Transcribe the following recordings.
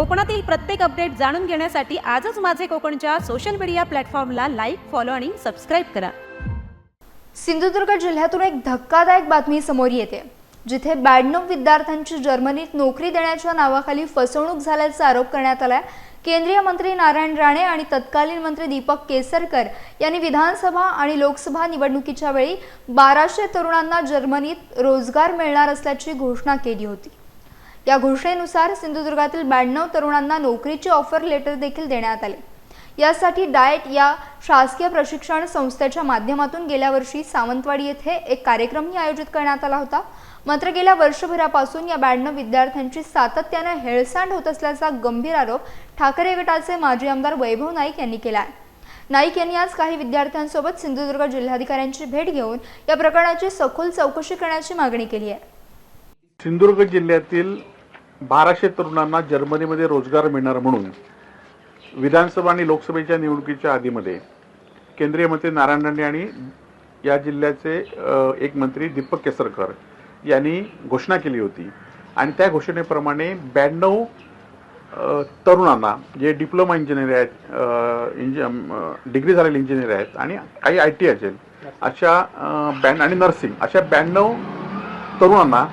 कोकणातील प्रत्येक अपडेट जाणून घेण्यासाठी आजच माझे कोकणच्या सोशल मीडिया प्लॅटफॉर्मला लाईक फॉलो आणि सबस्क्राईब करा. सिंधुदुर्ग जिल्ह्यातून एक धक्कादायक बातमी समोर येते. जिथे ब्याण्णव विद्यार्थ्यांची जर्मनीत नोकरी देण्याच्या नावाखाली फसवणूक झाल्याचा आरोप करण्यात आलाय. केंद्रीय मंत्री नारायण राणे आणि तत्कालीन मंत्री दीपक केसरकर यांनी विधानसभा आणि लोकसभा निवडणुकीच्या वेळी बाराशे तरुणांना जर्मनीत रोजगार मिळणार असल्याची घोषणा केली होती. या घोषणेनुसार सिंधुदुर्गातील ब्याण्णव तरुणांना नोकरीचे ऑफर लेटर देखील देण्यात आले. यासाठी डाएट या शासकीय प्रशिक्षण संस्थेच्या माध्यमातून गेल्या वर्षी सावंतवाडी येथे एक कार्यक्रमही आयोजित करण्यात आला होता. मात्र गेल्या वर्षभरापासून या ब्याण्णव विद्यार्थ्यांची सातत्यानं हेळसांड होत असल्याचा गंभीर आरोप ठाकरे गटाचे माजी आमदार वैभव नाईक यांनी केला आहे नाईक यांनी आज काही विद्यार्थ्यांसोबत सिंधुदुर्ग जिल्हाधिकाऱ्यांची भेट घेऊन या प्रकरणाची सखोल चौकशी करण्याची मागणी केली आहे. सिंधुदुर्ग जिल्ह्यातील बाराशे तरुणांना जर्मनीमध्ये रोजगार मिळणार म्हणून विधानसभा आणि लोकसभेच्या निवडणुकीच्या आधीमध्ये केंद्रीय मंत्री नारायण राणे आणि या जिल्ह्याचे एक मंत्री दीपक केसरकर यांनी घोषणा केली होती. आणि त्या घोषणेप्रमाणे ब्याण्णव तरुणांना जे डिप्लोमा इंजिनियर आहेत इंजि डिग्री झालेले इंजिनियर आहेत आणि काही आय टी असेल अशा अ, आणि नर्सिंग अशा ब्याण्णव तरुणांना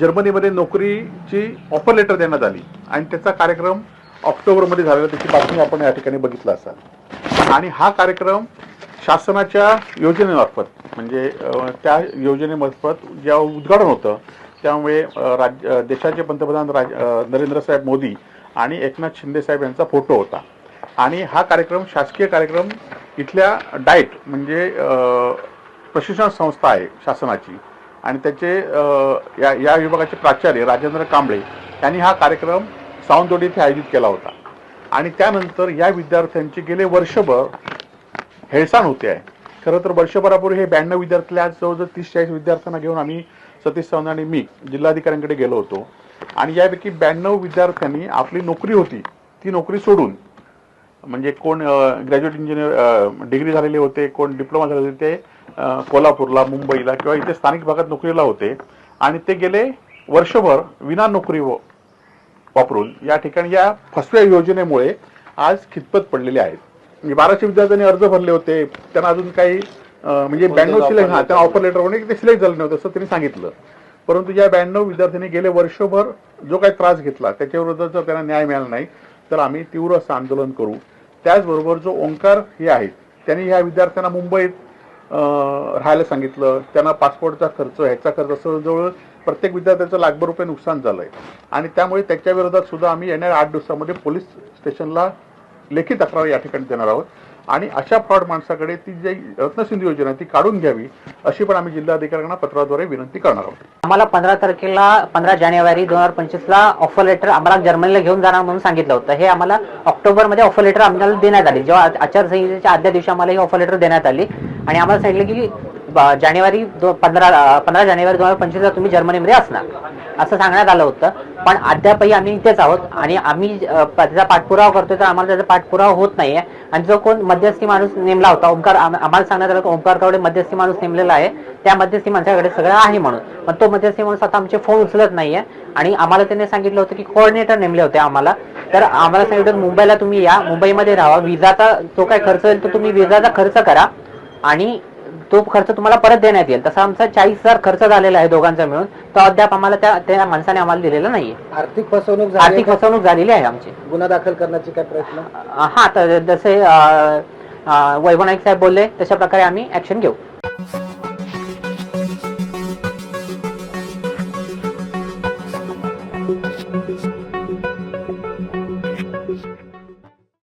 जर्मनीमध्ये नोकरीची ऑफर लेटर देण्यात आली. आणि त्याचा कार्यक्रम ऑक्टोबरमध्ये झालेला त्याची बातमी आपण या ठिकाणी बघितला असाल. आणि हा कार्यक्रम शासनाच्या योजनेमार्फत म्हणजे त्या योजनेमार्फत ज्या उद्घाटन होतं त्यामुळे राज्य देशाचे पंतप्रधान राज नरेंद्रसाहेब नरेंद्र साहेब मोदी आणि एकनाथ शिंदेसाहेब यांचा फोटो होता. आणि हा कार्यक्रम शासकीय कार्यक्रम इथल्या डाएट म्हणजे प्रशिक्षण संस्था आहे शासनाची आणि त्याचे या या विभागाचे प्राचार्य राजेंद्र कांबळे यांनी हा कार्यक्रम सावंतवाडी येथे आयोजित केला होता. आणि त्यानंतर या विद्यार्थ्यांची गेले वर्षभर हेळसाण होते आहे. खरं तर वर्षभरापूर्वी हे ब्याण्णव विद्यार्थी आज जवळजवळ तीस चाळीस विद्यार्थ्यांना घेऊन आम्ही सतीश सावंत आणि मी जिल्हाधिकाऱ्यांकडे गेलो होतो. आणि यापैकी ब्याण्णव विद्यार्थ्यांनी आपली नोकरी होती ती नोकरी सोडून म्हणजे कोण ग्रॅज्युएट इंजिनियर डिग्री झालेले होते कोण डिप्लोमा झालेले होते ते कोल्हापूरला मुंबईला किंवा इथे स्थानिक भागात नोकरीला होते. आणि ते गेले वर्षभर विना नोकरी व- वापरून. या ठिकाणी या फसव्या योजनेमुळे आज खितपत पडलेले आहेत. म्हणजे बाराशे विद्यार्थ्यांनी अर्ज भरले होते. त्यांना अजून काही म्हणजे ब्याण्णव सिलेक्ट हा त्यांना ऑफर लेटर होणे ते सिलेक्ट झाले नव्हते असं त्यांनी सांगितलं. परंतु या ब्याण्णव विद्यार्थ्यांनी गेले वर्षभर जो काही त्रास घेतला त्याच्याविरुद्ध जर त्यांना न्याय मिळाला नाही. तर आम्ही तीव्र असं आंदोलन करू. त्याचबरोबर जो ओंकार हे आहेत त्यांनी ह्या विद्यार्थ्यांना मुंबईत राहायला सांगितलं. त्यांना पासपोर्टचा खर्च ह्याचा खर्च असं जवळ प्रत्येक विद्यार्थ्याचं लाखभर रुपये नुकसान झालंय. आणि त्यामुळे त्याच्या विरोधात सुद्धा आम्ही येणाऱ्या आठ दिवसामध्ये पोलीस स्टेशनला लेखी तक्रार या ठिकाणी देणार आहोत. आणि अशा फ्रॉड माणसाकडे ती जी रत्नसिंधू योजना आहे ती काढून घ्यावी अशी पण आम्ही जिल्हाधिकाऱ्यांना पत्राद्वारे विनंती करणार आहोत. आम्हाला पंधरा तारखेला पंधरा जानेवारी दोन हजार पंचवीस ला ऑफर लेटर आम्हाला जर्मनीला घेऊन जाणार म्हणून सांगितलं होतं. हे आम्हाला ऑक्टोबरमध्ये ऑफर लेटर आम्हाला देण्यात आली. जेव्हा आचारसंहितेच्या आदल्या दिवशी आम्हाला ही ऑफर लेटर देण्यात आली. आणि आम्हाला सांगितलं की जानेवारी दो- पंधरा पंधरा जानेवारी दोन हजार पंचवीसला तुम्ही जर्मनीमध्ये असणार. असं सांगण्यात आलं होतं. पण अद्यापही आम्ही इथेच आहोत आणि आम्ही त्याचा पाठपुरावा करतोय तर आम्हाला त्याचा पाठपुरावा होत नाहीये. आणि जो कोण मध्यस्थी माणूस नेमला होता ओंकार आम्हाला सांगण्यात आलं की ओंकार कावडे मध्यस्थी माणूस नेमलेला आहे. त्या मध्यस्थी माणसाकडे सगळं आहे म्हणून. पण तो मध्यस्थी माणूस आता आमचे फोन उचलत नाहीये. आणि आम्हाला त्यांनी सांगितलं होतं की कोऑर्डिनेटर नेमले होते आम्हाला. तर आम्हाला सांगितलं मुंबईला तुम्ही या. मुंबईमध्ये राहा. विजाचा जो काय खर्च होईल तो तुम्ही विजाचा खर्च करा. आणि तो खर्च तुम्हाला परत देण्यात येईल. तसा आमचा चाळीस हजार खर्च झालेला आहे दोघांचा मिळून. तो अद्याप आम्हाला त्या त्या माणसाने आम्हाला दिलेला नाहीये. आर्थिक फसवणूक झाली आर्थिक फसवणूक झालेली आहे आमची. गुन्हा दाखल करण्याचे काय प्रयत्न? हा तर जसे वैभव नाईक साहेब बोलले तशा प्रकारे आम्ही ऍक्शन घेऊ.